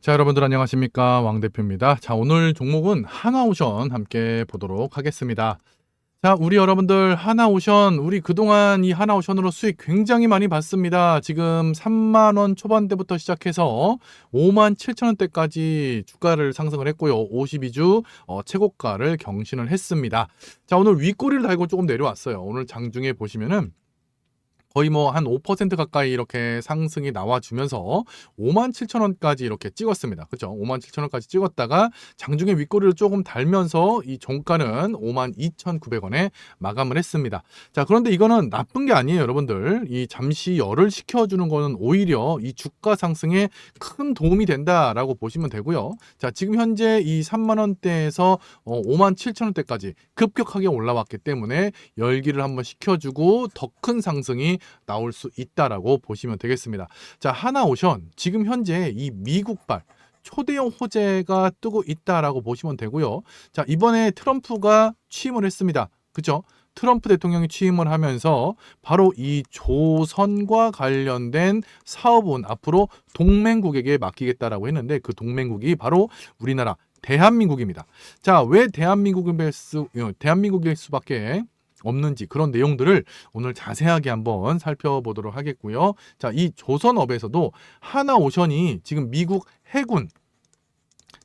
자, 여러분들 안녕하십니까? 왕 대표입니다. 자, 오늘 종목은 하나오션 함께 보도록 하겠습니다. 자, 우리 여러분들 하나오션 우리 그동안 이 하나오션으로 수익 굉장히 많이 봤습니다. 지금 3만 원 초반대부터 시작해서 5만 7천 원대까지 주가를 상승을 했고요. 52주 어, 최고가를 경신을 했습니다. 자, 오늘 윗꼬리를 달고 조금 내려왔어요. 오늘 장중에 보시면은 거의 뭐 한 5% 가까이 이렇게 상승이 나와주면서 5만 7천 원까지 이렇게 찍었습니다. 그죠? 5만 7천 원까지 찍었다가 장중에 윗꼬리를 조금 달면서 이 종가는 5만 2,900원에 마감을 했습니다. 자, 그런데 이거는 나쁜 게 아니에요, 여러분들. 이 잠시 열을 식혀주는 거는 오히려 이 주가 상승에 큰 도움이 된다라고 보시면 되고요. 자, 지금 현재 이 3만 원대에서 어, 5만 7천 원대까지 급격하게 올라왔기 때문에 열기를 한번 식혀주고 더 큰 상승이 나올 수 있다라고 보시면 되겠습니다. 자, 하나오션 지금 현재 이 미국발 초대형 호재가 뜨고 있다라고 보시면 되고요. 자, 이번에 트럼프가 취임을 했습니다. 그죠? 트럼프 대통령이 취임을 하면서 바로 이 조선과 관련된 사업은 앞으로 동맹국에게 맡기겠다라고 했는데 그 동맹국이 바로 우리나라 대한민국입니다. 자, 왜 대한민국일 수, 어, 대한민국일 수밖에 없는지 그런 내용들을 오늘 자세하게 한번 살펴보도록 하겠고요. 자, 이 조선업에서도 하나오션이 지금 미국 해군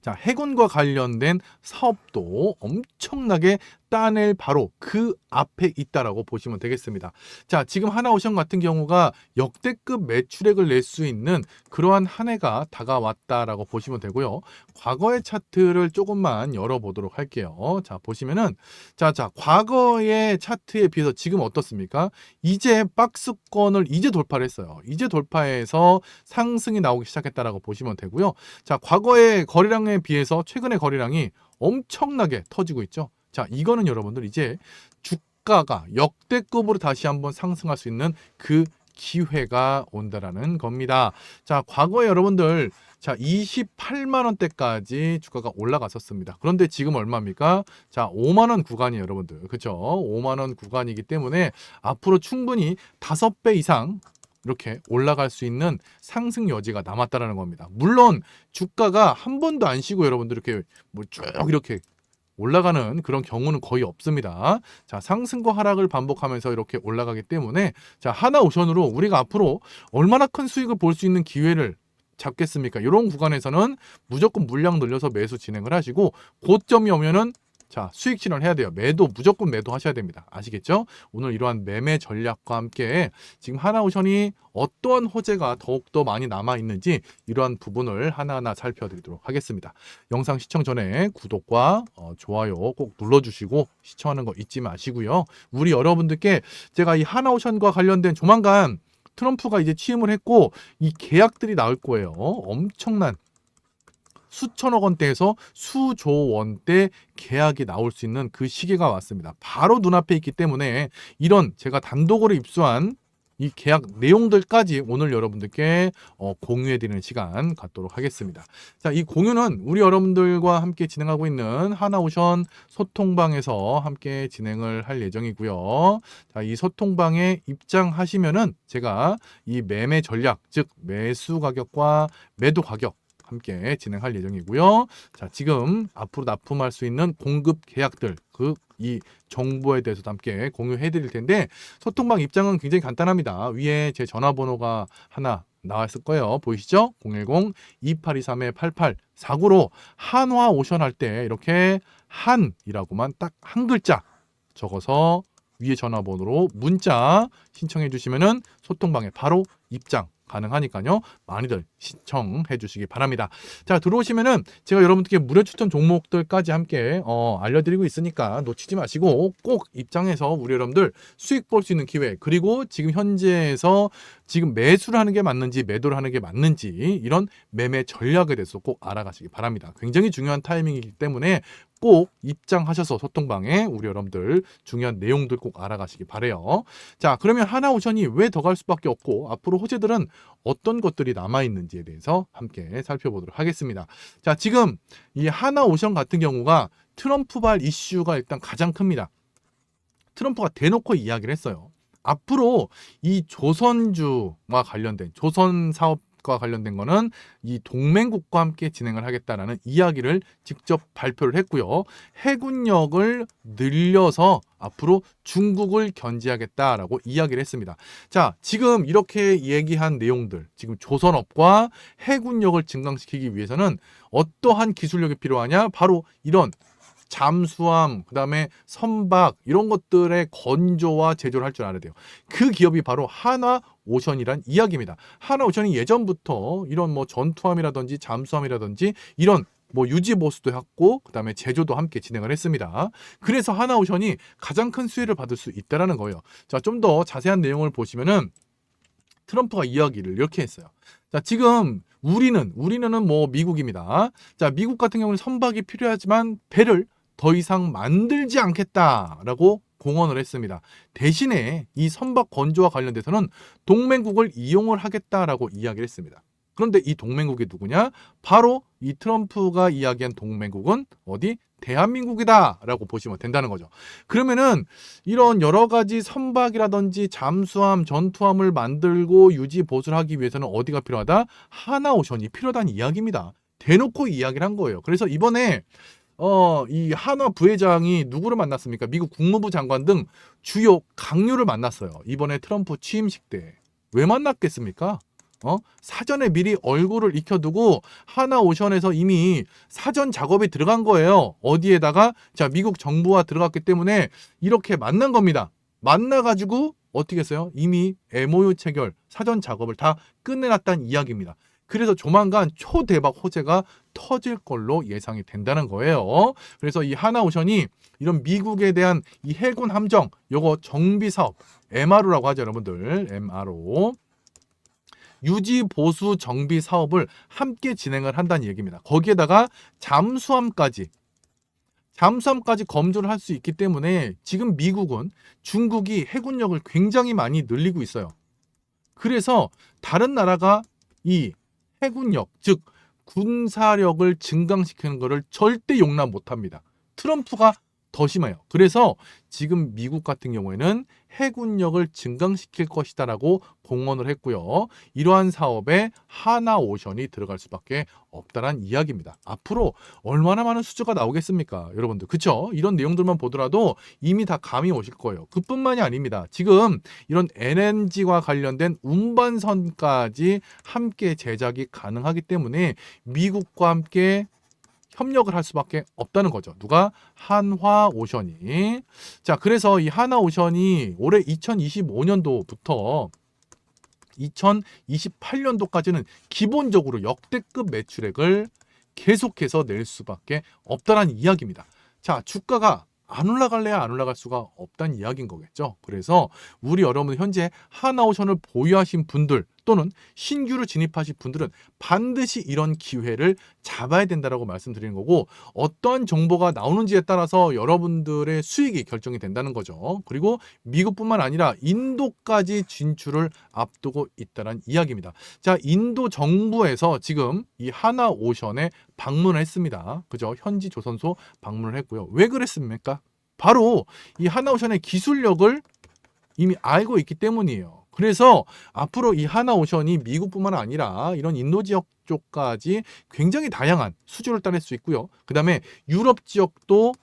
자, 해군과 관련된 사업도 엄청나게 따낼 바로 그 앞에 있다라고 보시면 되겠습니다. 자, 지금 하나오션 같은 경우가 역대급 매출액을 낼 수 있는 그러한 한 해가 다가왔다라고 보시면 되고요. 과거의 차트를 조금만 열어보도록 할게요. 자, 보시면은 자, 자, 과거의 차트에 비해서 지금 어떻습니까? 이제 박스권을 이제 돌파를 했어요. 이제 돌파해서 상승이 나오기 시작했다라고 보시면 되고요. 자, 과거의 거래량에 비해서 최근의 거래량이 엄청나게 터지고 있죠. 자, 이거는 여러분들 이제 주가가 역대급으로 다시 한번 상승할 수 있는 그 기회가 온다라는 겁니다. 자, 과거에 여러분들 자, 28만 원대까지 주가가 올라갔었습니다. 그런데 지금 얼마입니까? 자, 5만 원 구간이에요, 여러분들. 그렇죠? 5만 원 구간이기 때문에 앞으로 충분히 5배 이상 이렇게 올라갈 수 있는 상승 여지가 남았다라는 겁니다. 물론 주가가 한 번도 안 쉬고 여러분들 이렇게 뭐 쭉 이렇게 올라가는 그런 경우는 거의 없습니다. 자, 상승과 하락을 반복하면서 이렇게 올라가기 때문에 자, 하나 오션으로 우리가 앞으로 얼마나 큰 수익을 볼 수 있는 기회를 잡겠습니까? 이런 구간에서는 무조건 물량 늘려서 매수 진행을 하시고 고점이 오면은 자, 수익 실현 해야 돼요. 매도 무조건 매도 하셔야 됩니다. 아시겠죠? 오늘 이러한 매매 전략과 함께 지금 하나오션이 어떠한 호재가 더욱더 많이 남아 있는지 이러한 부분을 하나하나 살펴드리도록 하겠습니다. 영상 시청 전에 구독과 어, 좋아요 꼭 눌러주시고 시청하는 거 잊지 마시고요. 우리 여러분들께 제가 이 하나오션과 관련된 조만간 트럼프가 이제 취임을 했고 이 계약들이 나올 거예요. 엄청난 수천억 원대에서 수조 원대 계약이 나올 수 있는 그 시기가 왔습니다. 바로 눈앞에 있기 때문에 이런 제가 단독으로 입수한 이 계약 내용들까지 오늘 여러분들께 어, 공유해드리는 시간 갖도록 하겠습니다. 자, 이 공유는 우리 여러분들과 함께 진행하고 있는 하나오션 소통방에서 함께 진행을 할 예정이고요. 자, 이 소통방에 입장하시면은 제가 이 매매 전략, 즉 매수 가격과 매도 가격 함께 진행할 예정이고요. 자, 지금 앞으로 납품할 수 있는 공급 계약들 그 이 정보에 대해서도 함께 공유해 드릴 텐데 소통방 입장은 굉장히 간단합니다. 위에 제 전화번호가 하나 나왔을 거예요. 보이시죠? 010-2823-8849로 한화 오션 할 때 이렇게 한이라고만 딱 한 글자 적어서 위에 전화번호로 문자 신청해 주시면은 소통방에 바로 입장 가능하니까요. 많이들 신청해 주시기 바랍니다. 자, 들어오시면은 제가 여러분들께 무료 추천 종목들까지 함께 어, 알려드리고 있으니까 놓치지 마시고 꼭 입장해서 우리 여러분들 수익 볼 수 있는 기회 그리고 지금 현재에서 지금 매수를 하는 게 맞는지 매도를 하는 게 맞는지 이런 매매 전략에 대해서 꼭 알아가시기 바랍니다. 굉장히 중요한 타이밍이기 때문에 꼭 입장하셔서 소통방에 우리 여러분들 중요한 내용들 꼭 알아가시기 바래요. 자, 그러면 하나오션이 왜 더 갈 수밖에 없고 앞으로 호재들은 어떤 것들이 남아 있는지에 대해서 함께 살펴보도록 하겠습니다. 자, 지금 이 하나오션 같은 경우가 트럼프발 이슈가 일단 가장 큽니다. 트럼프가 대놓고 이야기를 했어요. 앞으로 이 조선주와 관련된 조선 사업 것 과 관련된 거는 이 동맹국과 함께 진행을 하겠다라는 이야기를 직접 발표를 했고요. 해군력을 늘려서 앞으로 중국을 견제하겠다라고 이야기를 했습니다. 자, 지금 이렇게 얘기한 내용들, 지금 조선업과 해군력을 증강시키기 위해서는 어떠한 기술력이 필요하냐? 바로 이런 잠수함, 그다음에 선박 이런 것들의 건조와 제조를 할 줄 알아야 돼요. 그 기업이 바로 하나 오션이란 이야기입니다. 하나 오션이 예전부터 이런 뭐 전투함이라든지 잠수함이라든지 이런 뭐 유지 보수도 했고 그다음에 제조도 함께 진행을 했습니다. 그래서 하나오션이 가장 큰 수혜를 받을 수 있다라는 거예요. 자, 좀 더 자세한 내용을 보시면은 트럼프가 이야기를 이렇게 했어요. 자, 지금 우리는 우리는 뭐 미국입니다. 자, 미국 같은 경우는 선박이 필요하지만 배를 더 이상 만들지 않겠다라고 공언을 했습니다. 대신에 이 선박 건조와 관련돼서는 동맹국을 이용을 하겠다라고 이야기를 했습니다. 그런데 이 동맹국이 누구냐? 바로 이 트럼프가 이야기한 동맹국은 어디? 대한민국이다라고 보시면 된다는 거죠. 그러면은 이런 여러 가지 선박이라든지 잠수함, 전투함을 만들고 유지 보수를 하기 위해서는 어디가 필요하다? 하나오션이 필요하다는 이야기입니다. 대놓고 이야기를 한 거예요. 그래서 이번에 어, 이 한화 부회장이 누구를 만났습니까? 미국 국무부 장관 등 주요 강요를 만났어요. 이번에 트럼프 취임식 때. 왜 만났겠습니까? 어? 사전에 미리 얼굴을 익혀두고 하나 오션에서 이미 사전 작업이 들어간 거예요. 어디에다가 자 미국 정부와 들어갔기 때문에 이렇게 만난 겁니다. 만나가지고 어떻게 했어요? 이미 MOU 체결 사전 작업을 다 끝내놨다는 이야기입니다. 그래서 조만간 초대박 호재가 터질 걸로 예상이 된다는 거예요. 그래서 이 하나오션이 이런 미국에 대한 이 해군 함정 요거 정비 사업 MRO라고 하죠, 여러분들. MRO. 유지 보수 정비 사업을 함께 진행을 한다는 얘기입니다. 거기에다가 잠수함까지 잠수함까지 검조를 할 수 있기 때문에 지금 미국은 중국이 해군력을 굉장히 많이 늘리고 있어요. 그래서 다른 나라가 이 해군력, 즉 군사력을 증강시키는 것을 절대 용납 못 합니다. 트럼프가 더 심해요. 그래서 지금 미국 같은 경우에는 해군력을 증강시킬 것이다라고 공언을 했고요. 이러한 사업에 하나오션이 들어갈 수밖에 없다란 이야기입니다. 앞으로 얼마나 많은 수주가 나오겠습니까? 여러분들. 그쵸? 이런 내용들만 보더라도 이미 다 감이 오실 거예요. 그뿐만이 아닙니다. 지금 이런 LNG와 관련된 운반선까지 함께 제작이 가능하기 때문에 미국과 함께 협력을 할 수밖에 없다는 거죠. 누가 한화 오션이. 자, 그래서 이 한화 오션이 올해 2025년도부터 2028년도까지는 기본적으로 역대급 매출액을 계속해서 낼 수밖에 없다는 이야기입니다. 자, 주가가 안 올라갈래야 안 올라갈 수가 없다는 이야기인 거겠죠. 그래서 우리 여러분 현재 하나오션을 보유하신 분들 또는 신규로 진입하신 분들은 반드시 이런 기회를 잡아야 된다라고 말씀드리는 거고 어떠한 정보가 나오는지에 따라서 여러분들의 수익이 결정이 된다는 거죠. 그리고 미국뿐만 아니라 인도까지 진출을 앞두고 있다는 이야기입니다. 자, 인도 정부에서 지금 이 하나 오션에 방문을 했습니다. 그죠? 현지 조선소 방문을 했고요. 왜 그랬습니까? 바로 이 하나오션의 기술력을 이미 알고 있기 때문이에요. 그래서 앞으로 이 하나 오션이 미국뿐만 아니라 이런 인도 지역 쪽까지 굉장히 다양한 수주를 따낼 수 있고요. 그 다음에 유럽 지역도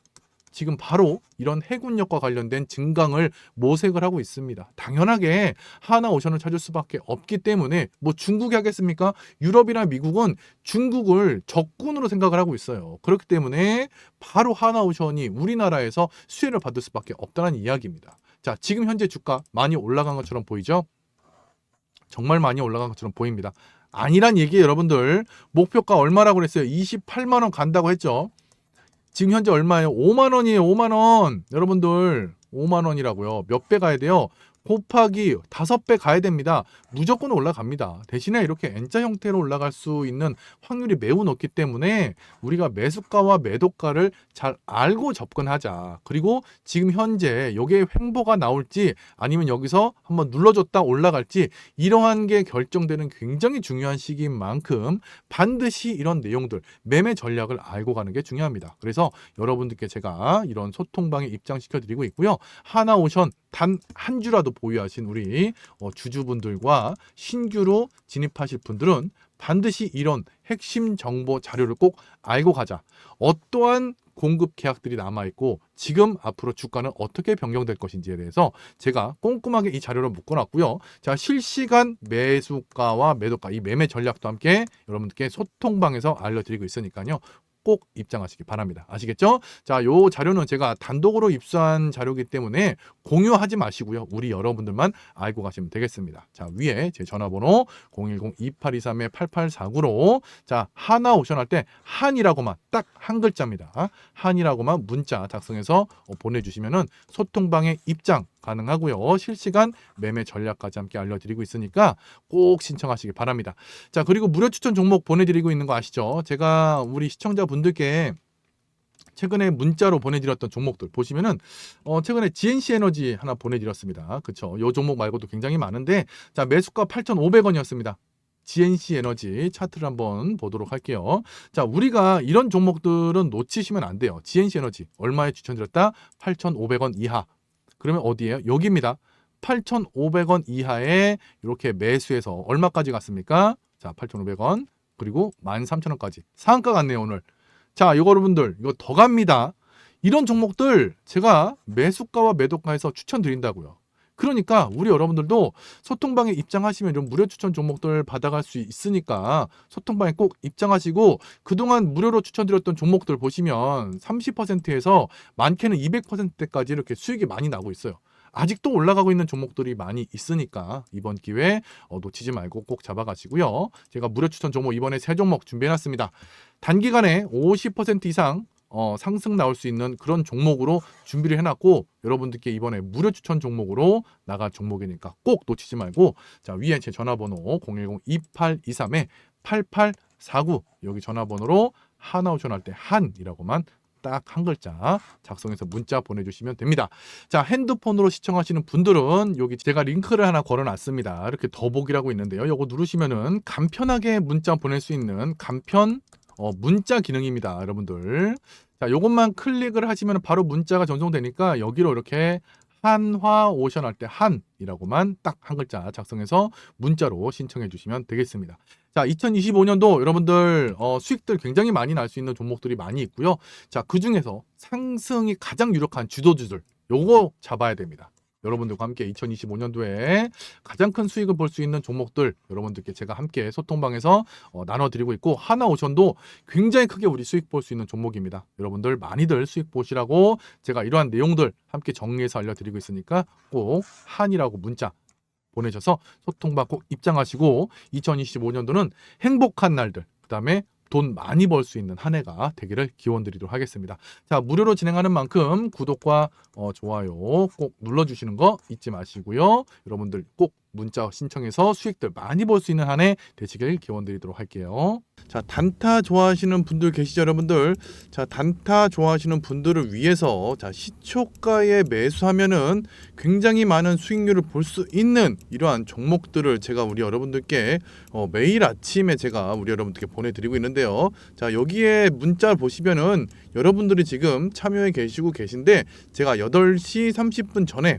지금 바로 이런 해군력과 관련된 증강을 모색을 하고 있습니다. 당연하게 하나 오션을 찾을 수밖에 없기 때문에 뭐 중국이 하겠습니까? 유럽이나 미국은 중국을 적군으로 생각을 하고 있어요. 그렇기 때문에 바로 하나 오션이 우리나라에서 수혜를 받을 수밖에 없다는 이야기입니다. 자, 지금 현재 주가 많이 올라간 것처럼 보이죠? 정말 많이 올라간 것처럼 보입니다. 아니란 얘기 여러분들. 목표가 얼마라고 그랬어요? 28만 원 간다고 했죠. 지금 현재 얼마예요? 5만 원이에요. 5만 원. 여러분들 5만 원이라고요. 몇 배 가야 돼요? 곱하기 다섯 배 가야 됩니다. 무조건 올라갑니다. 대신에 이렇게 N자 형태로 올라갈 수 있는 확률이 매우 높기 때문에 우리가 매수가와 매도가를 잘 알고 접근하자. 그리고 지금 현재 요게 횡보가 나올지 아니면 여기서 한번 눌러줬다 올라갈지 이러한 게 결정되는 굉장히 중요한 시기인 만큼 반드시 이런 내용들 매매 전략을 알고 가는 게 중요합니다. 그래서 여러분들께 제가 이런 소통방에 입장시켜 드리고 있고요. 하나오션 단 한 주라도 보유하신 우리 어, 주주분들과 신규로 진입하실 분들은 반드시 이런 핵심 정보 자료를 꼭 알고 가자. 어떠한 공급 계약들이 남아 있고 지금 앞으로 주가는 어떻게 변경될 것인지에 대해서 제가 꼼꼼하게 이 자료를 묶어놨고요. 자 실시간 매수가와 매도가 이 매매 전략도 함께 여러분들께 소통방에서 알려드리고 있으니까요. 꼭 입장하시기 바랍니다. 아시겠죠? 자, 요 자료는 제가 단독으로 입수한 자료이기 때문에 공유하지 마시고요. 우리 여러분들만 알고 가시면 되겠습니다. 자, 위에 제 전화번호 010-2823-8849로 자, 하나 오션 할 때 한이라고만 딱 한 글자입니다. 한이라고만 문자 작성해서 어, 보내주시면은 소통방에 입장 가능하고요. 실시간 매매 전략까지 함께 알려드리고 있으니까 꼭 신청하시기 바랍니다. 자, 그리고 무료 추천 종목 보내드리고 있는 거 아시죠? 제가 우리 시청자분들께 최근에 문자로 보내드렸던 종목들 보시면은 어 최근에 GNC 에너지 하나 보내드렸습니다. 그쵸? 요 종목 말고도 굉장히 많은데 자 매수가 8,500원이었습니다. GNC 에너지 차트를 한번 보도록 할게요. 자 우리가 이런 종목들은 놓치시면 안 돼요. GNC 에너지 얼마에 추천드렸다? 8,500원 이하. 그러면 어디에요? 여기입니다. 8,500원 이하에 이렇게 매수해서 얼마까지 갔습니까? 자 8,500원 그리고 13,000원까지 상한가 같네요 오늘. 자, 이거 여러분들 이거 더 갑니다. 이런 종목들 제가 매수가와 매도가에서 추천드린다고요. 그러니까 우리 여러분들도 소통방에 입장하시면 이런 무료 추천 종목들 받아갈 수 있으니까 소통방에 꼭 입장하시고 그동안 무료로 추천드렸던 종목들 보시면 30%에서 많게는 200%까지 이렇게 수익이 많이 나고 있어요. 아직도 올라가고 있는 종목들이 많이 있으니까 이번 기회 어, 놓치지 말고 꼭 잡아가시고요. 제가 무료 추천 종목 이번에 세 종목 준비해놨습니다. 단기간에 50% 이상 어, 상승 나올 수 있는 그런 종목으로 준비를 해놨고 여러분들께 이번에 무료 추천 종목으로 나갈 종목이니까 꼭 놓치지 말고 자 위에 제 전화번호 010-2823에 8849 여기 전화번호로 하나오션 할 때 한이라고만 딱한 글자 작성해서 문자 보내주시면 됩니다. 자 핸드폰으로 시청하시는 분들은 여기 제가 링크를 하나 걸어놨습니다. 이렇게 더보기라고 있는데요. 요거 누르시면은 간편하게 문자 보낼 수 있는 간편 어, 문자 기능입니다, 여러분들. 자, 요것만 클릭을 하시면 바로 문자가 전송되니까 여기로 이렇게 한화 오션 할 때 한이라고만 딱 한 글자 작성해서 문자로 신청해 주시면 되겠습니다. 자, 2025년도 여러분들 어, 수익들 굉장히 많이 날 수 있는 종목들이 많이 있고요. 자, 그 중에서 상승이 가장 유력한 주도주들 요거 잡아야 됩니다. 여러분들과 함께 2025년도에 가장 큰 수익을 볼 수 있는 종목들 여러분들께 제가 함께 소통방에서 어, 나눠드리고 있고 하나오션도 굉장히 크게 우리 수익 볼 수 있는 종목입니다. 여러분들 많이들 수익 보시라고 제가 이러한 내용들 함께 정리해서 알려드리고 있으니까 꼭 한이라고 문자 보내셔서 소통방 꼭 입장하시고 2025년도는 행복한 날들 그 다음에 돈 많이 벌 수 있는 한 해가 되기를 기원드리도록 하겠습니다. 자 무료로 진행하는 만큼 구독과 어, 좋아요 꼭 눌러주시는 거 잊지 마시고요. 여러분들 꼭 문자 신청해서 수익들 많이 벌수 있는 한 해 되시길 기원드리도록 할게요. 자 단타 좋아하시는 분들 계시죠 여러분들 자 단타 좋아하시는 분들을 위해서 자 시초가에 매수하면은 굉장히 많은 수익률을 볼 수 있는 이러한 종목들을 제가 우리 여러분들께 어, 매일 아침에 제가 우리 여러분들께 보내드리고 있는데요 자 여기에 문자 보시면은 여러분들이 지금 참여해 계시고 계신데 제가 8시 30분 전에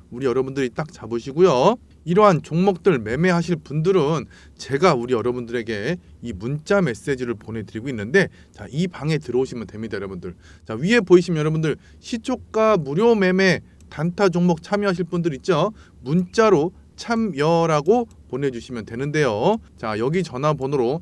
우리 여러분들이 딱 잡으시고요. 이러한 종목들 매매하실 분들은 제가 우리 여러분들에게 이 문자 메시지를 보내드리고 있는데 자 이 방에 들어오시면 됩니다 여러분들 자 위에 보이시면 여러분들 시초가 무료 매매 단타 종목 참여하실 분들 있죠 문자로 참여라고 보내주시면 되는데요. 자 여기 전화번호로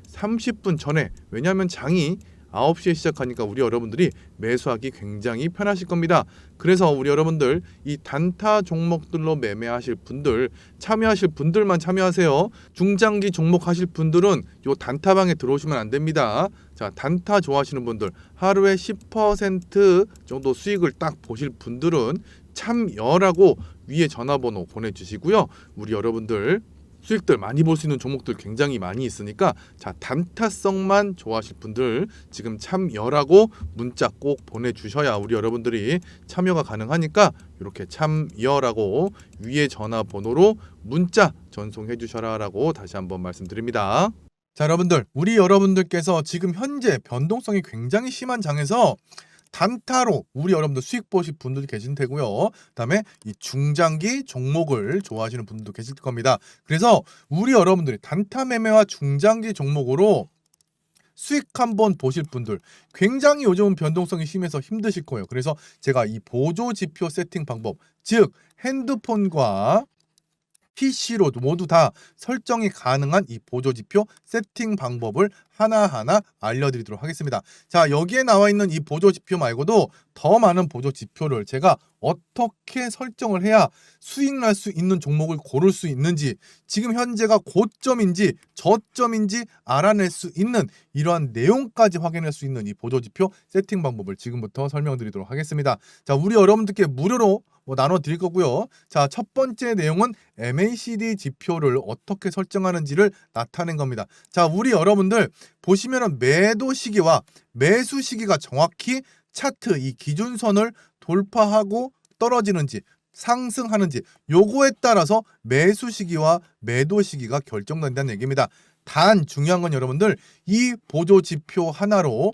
30분 전에 왜냐하면 장이 9시에 시작하니까 우리 여러분들이 매수하기 굉장히 편하실 겁니다. 그래서 우리 여러분들 이 단타 종목들로 매매하실 분들 참여하실 분들만 참여하세요. 중장기 종목 하실 분들은 요 단타방에 들어오시면 안 됩니다. 자, 단타 좋아하시는 분들 하루에 10% 정도 수익을 딱 보실 분들은 참여라고 위에 전화번호 보내주시고요. 우리 여러분들 수익들 많이 볼 수 있는 종목들 굉장히 많이 있으니까 자 단타성만 좋아하실 분들 지금 참여라고 문자 꼭 보내주셔야 우리 여러분들이 참여가 가능하니까 이렇게 참여라고 위에 전화번호로 문자 전송해 주셔라라고 다시 한번 말씀드립니다. 자 여러분들 우리 여러분들께서 지금 현재 변동성이 굉장히 심한 장에서 단타로 우리 여러분들 수익 보실 분들도 계실 테고요. 그다음에 이 중장기 종목을 좋아하시는 분들도 계실 겁니다. 그래서 우리 여러분들이 단타 매매와 중장기 종목으로 수익 한번 보실 분들 굉장히 요즘은 변동성이 심해서 힘드실 거예요. 그래서 제가 이 보조 지표 세팅 방법 즉 핸드폰과 PC로 모두 다 설정이 가능한 이 보조 지표 세팅 방법을 하나하나 알려드리도록 하겠습니다. 자, 여기에 나와 있는 이 보조 지표 말고도 더 많은 보조 지표를 제가 어떻게 설정을 해야 수익 날 수 있는 종목을 고를 수 있는지, 지금 현재가 고점인지 저점인지 알아낼 수 있는 이러한 내용까지 확인할 수 있는 이 보조 지표 세팅 방법을 지금부터 설명드리도록 하겠습니다. 자, 우리 여러분들께 무료로 뭐 나눠 드릴 거고요. 자, 첫 번째 내용은 MACD 지표를 어떻게 설정하는지를 나타낸 겁니다. 자, 우리 여러분들 보시면은 매도 시기와 매수 시기가 정확히 차트 이 기준선을 돌파하고 떨어지는지 상승하는지 요거에 따라서 매수 시기와 매도 시기가 결정된다는 얘기입니다. 단 중요한 건 여러분들 이 보조 지표 하나로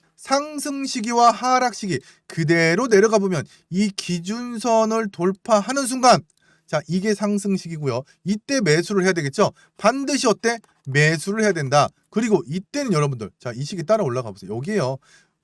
상승 시기와 하락 시기 그대로 내려가 보면 이 기준선을 돌파하는 순간 자 이게 상승 시기고요. 이때 매수를 해야 되겠죠. 반드시 어때? 매수를 해야 된다. 그리고 이때는 여러분들 자 이 시기 따라 올라가 보세요. 여기에요.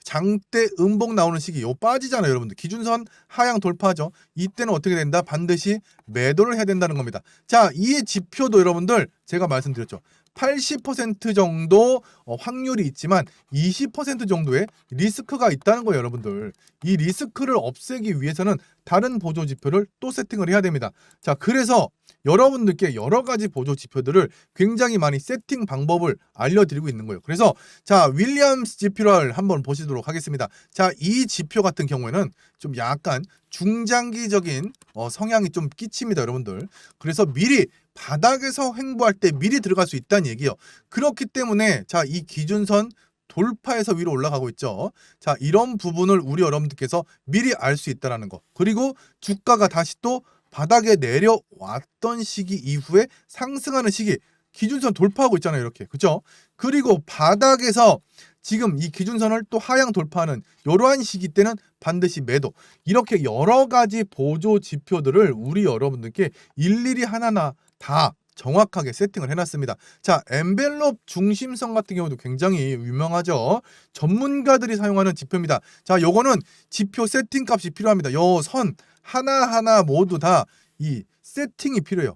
장대 음봉 나오는 시기 요 빠지잖아요 여러분들 기준선 하향 돌파하죠 이때는 어떻게 된다 반드시 매도를 해야 된다는 겁니다 자 이 지표도 여러분들 제가 말씀드렸죠 80% 정도 어, 확률이 있지만 20% 정도의 리스크가 있다는 거예요, 여러분들. 이 리스크를 없애기 위해서는 다른 보조 지표를 또 세팅을 해야 됩니다. 자, 그래서 여러분들께 여러 가지 보조 지표들을 굉장히 많이 세팅 방법을 알려드리고 있는 거예요. 그래서 자, 윌리엄스 지표를 한번 보시도록 하겠습니다. 자, 이 지표 같은 경우에는 좀 약간 중장기적인 어, 성향이 좀 끼칩니다, 여러분들. 그래서 미리 바닥에서 횡보할 때 미리 들어갈 수 있다는 얘기예요. 그렇기 때문에 자, 이 기준선 돌파해서 위로 올라가고 있죠. 자, 이런 부분을 우리 여러분들께서 미리 알 수 있다라는 거. 그리고 주가가 다시 또 바닥에 내려왔던 시기 이후에 상승하는 시기 기준선 돌파하고 있잖아요, 이렇게. 그죠? 그리고 바닥에서 지금 이 기준선을 또 하향 돌파하는 이러한 시기 때는 반드시 매도. 이렇게 여러 가지 보조 지표들을 우리 여러분들께 일일이 하나하나 다 정확하게 세팅을 해놨습니다. 자, 엔벨롭 중심성 같은 경우도 굉장히 유명하죠. 전문가들이 사용하는 지표입니다. 자, 요거는 지표 세팅 값이 필요합니다. 요 선 하나하나 모두 다 이 세팅이 필요해요.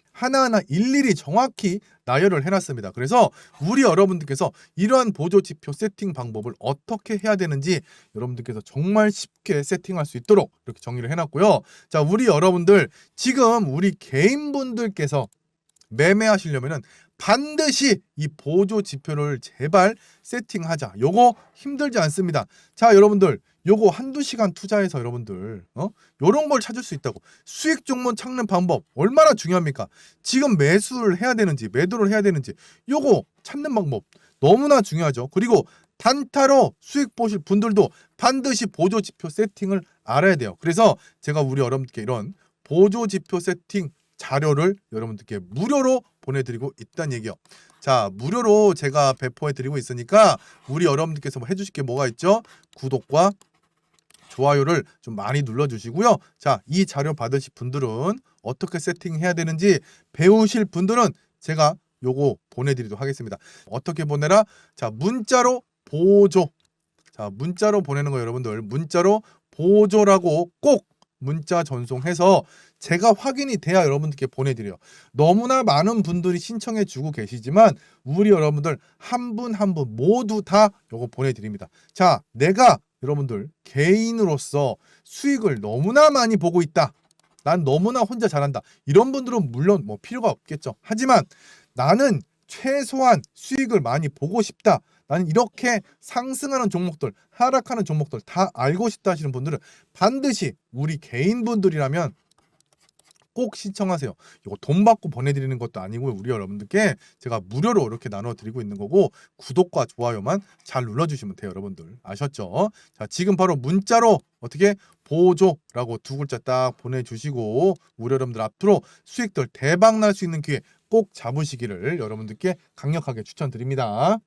하나하나 일일이 정확히 나열을 해놨습니다. 그래서 우리 여러분들께서 이러한 보조 지표 세팅 방법을 어떻게 해야 되는지 여러분들께서 정말 쉽게 세팅할 수 있도록 이렇게 정리를 해놨고요. 자, 우리 여러분들 지금 우리 개인분들께서 매매하시려면은 반드시 이 보조 지표를 제발 세팅하자. 요거 힘들지 않습니다. 자, 여러분들 요거 한두 시간 투자해서 여러분들 어? 요런 걸 찾을 수 있다고. 수익 종목 찾는 방법 얼마나 중요합니까? 지금 매수를 해야 되는지 매도를 해야 되는지 요거 찾는 방법 너무나 중요하죠. 그리고 단타로 수익 보실 분들도 반드시 보조 지표 세팅을 알아야 돼요. 그래서 제가 우리 여러분께 이런 보조 지표 세팅 자료를 여러분들께 무료로 보내드리고 있다는 얘기요. 자, 무료로 제가 배포해드리고 있으니까 우리 여러분들께서 뭐 해주실 게 뭐가 있죠? 구독과 좋아요를 좀 많이 눌러주시고요. 자, 이 자료 받으실 분들은 어떻게 세팅해야 되는지 배우실 분들은 제가 요거 보내드리도록 하겠습니다. 어떻게 보내라? 자, 문자로 보조. 자, 문자로 보내는 거 여러분들 문자로 보조라고 꼭 문자 전송해서 제가 확인이 돼야 여러분들께 보내드려요. 너무나 많은 분들이 신청해 주고 계시지만 우리 여러분들 한 분 한 분 모두 다 요거 보내드립니다. 자, 내가 여러분들 개인으로서 수익을 너무나 많이 보고 있다. 난 너무나 혼자 잘한다. 이런 분들은 물론 뭐 필요가 없겠죠. 하지만 나는 최소한 수익을 많이 보고 싶다. 나는 이렇게 상승하는 종목들, 하락하는 종목들 다 알고 싶다 하시는 분들은 반드시 우리 개인분들이라면 꼭 신청하세요. 이거 돈 받고 보내드리는 것도 아니고요. 우리 여러분들께 제가 무료로 이렇게 나눠드리고 있는 거고 구독과 좋아요만 잘 눌러주시면 돼요. 여러분들 아셨죠? 자 지금 바로 문자로 어떻게 보조라고 두 글자 딱 보내주시고 우리 여러분들 앞으로 수익들 대박 날 수 있는 기회 꼭 잡으시기를 여러분들께 강력하게 추천드립니다.